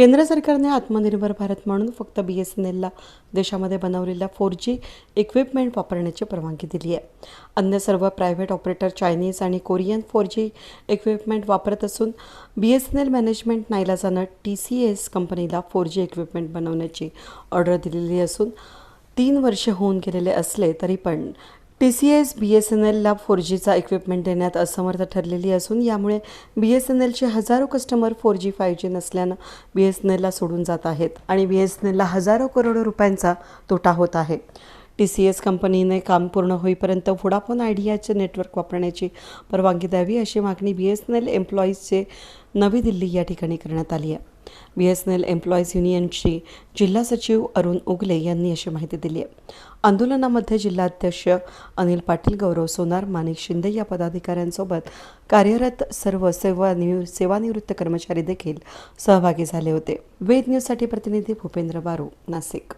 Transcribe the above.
केंद्र सरकारने आत्मनिर्भर भारत म्हणून फक्त बी एस एन एलला देशामध्ये बनवलेल्या फोर जी इक्विपमेंट वापरण्याची परवानगी दिली आहे. अन्य सर्व प्रायव्हेट ऑपरेटर चायनीज आणि कोरियन फोर जी इक्विपमेंट वापरत असून B S N L management नाईलाजानं T C S कंपनीला फोर जी इक्विपमेंट बनवण्याची ऑर्डर दिलेली असून तीन वर्ष होऊन गेलेले असले तरी पण T C S B S N एलला four जीचा इक्विपमेंट देण्यात असमर्थ ठरलेली असून यामुळे बी एस एन एलचे हजारो customer four G five G नसल्यानं बी एस एन एलला सोडून जात आहेत आणि बी एस एन एलला हजारो करोडो रुपयांचा तोटा होत आहे. टी सी एस कंपनीने काम पूर्ण होईपर्यंत व्होडाफोन आयडियाचे नेटवर्क वापरण्याची परवानगी द्यावी अशी मागणी बी एस एन एल एम्प्लॉईजचे नवी दिल्ली या ठिकाणी करण्यात आली आहे. B S N L employees युनियनची जिल्हा सचिव अरुण उगले यांनी अशी माहिती दिली आहे. आंदोलनामध्ये जिल्हाध्यक्ष अनिल पाटील गौरव सोनार माणिक शिंदे या पदाधिकाऱ्यांसोबत कार्यरत सर्व सेवा निवृ सेवानिवृत्त कर्मचारी देखील सहभागी झाले होते. वेद न्यूजसाठी प्रतिनिधी भूपेंद्र बारू नाशिक.